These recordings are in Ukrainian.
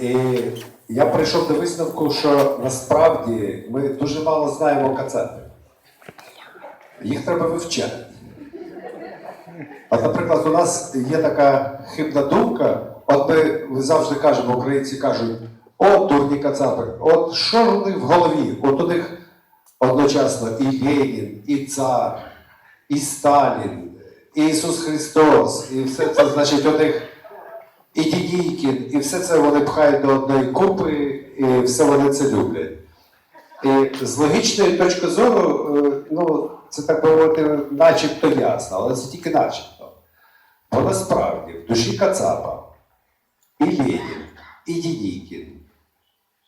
І я прийшов до висновку, що насправді ми дуже мало знаємо кацапів. Їх треба вивчати. От, наприклад, у нас є така хибна думка, от ми, ми завжди кажемо, українці кажуть, от дурні кацапи, от що у них в голові? От у них одночасно і Ленін, і цар, і Сталін, і Ісус Христос, і все це, значить, у них і Дідійкін, і все це вони пхають до одної купи, і все вони це люблять. І з логічної точки зору, е, ну, це так би мовити, начебто ясно, але це тільки начебто. Бо насправді в душі Кацапа і Ленін, і Дідійкін,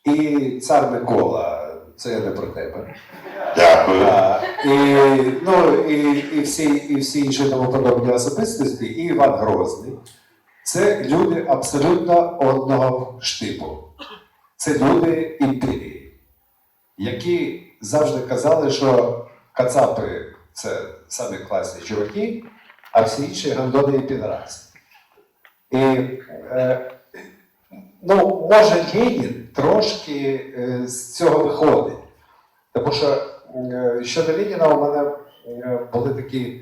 і цар Микола, це я не про тебе. Дякую. А, і, ну, і, і, всі, і всі інші тому подобні особистості, і Іван Грозний. Це люди абсолютно одного штибу. Це люди імперії, які завжди казали, що кацапи це самі класні чуваки, а всі інші гандони і підраси. І е, ну, може Ленін трошки е, з цього виходить. Тому що е, щодо Леніна у мене е, були такі,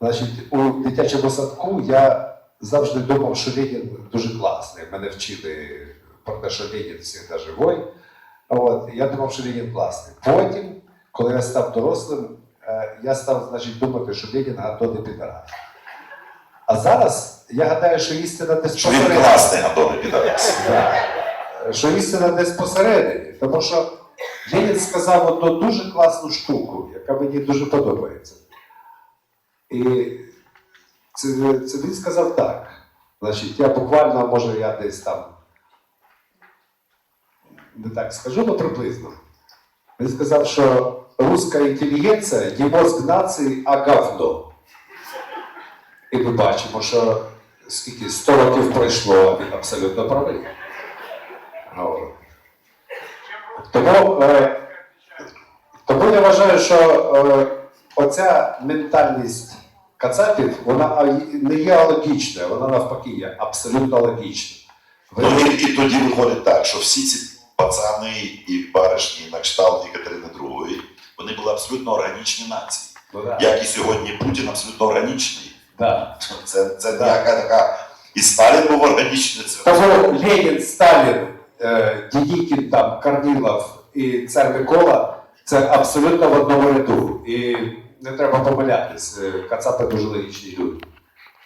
значить, у дитячому садку я завжди думав, що Ленін дуже класний. Мене вчили про те, що Ленін завжди живий. От, я думав, що Ленін класний. Потім, коли я став дорослим, е, я став значить, думати, що Ленін гандони підраз. А зараз я гадаю, що істина десь Що він посередині. класний Антоне Підарас. Що істина десь посередині. Тому що Ленін сказав одну дуже класну штуку, яка мені дуже подобається. І це, це він сказав так. Значить, я буквально, може, я десь там не так скажу, але приблизно. Він сказав, що руська інтелігенція є мозк нації, а говно. І ми бачимо, що скільки 100 років пройшло, він абсолютно правий. Тому, е, тому я вважаю, що е, оця ментальність кацапів, вона не є логічною, вона навпаки є абсолютно логічною. Ну Ви- і, і тоді виходить так, що всі ці пацани і баришні на кшталт Екатерини II, вони були абсолютно органічні нації. Ну, да. Як і сьогодні Путін абсолютно органічний. Да. Це, це ніяка така. І Сталін був органічний. Це Тому Ленін, Сталін, е, Дідікін, там, Корнілов і цар Микола це абсолютно в одному ряду. І не треба помилятись, е, кацапи дуже логічні люди.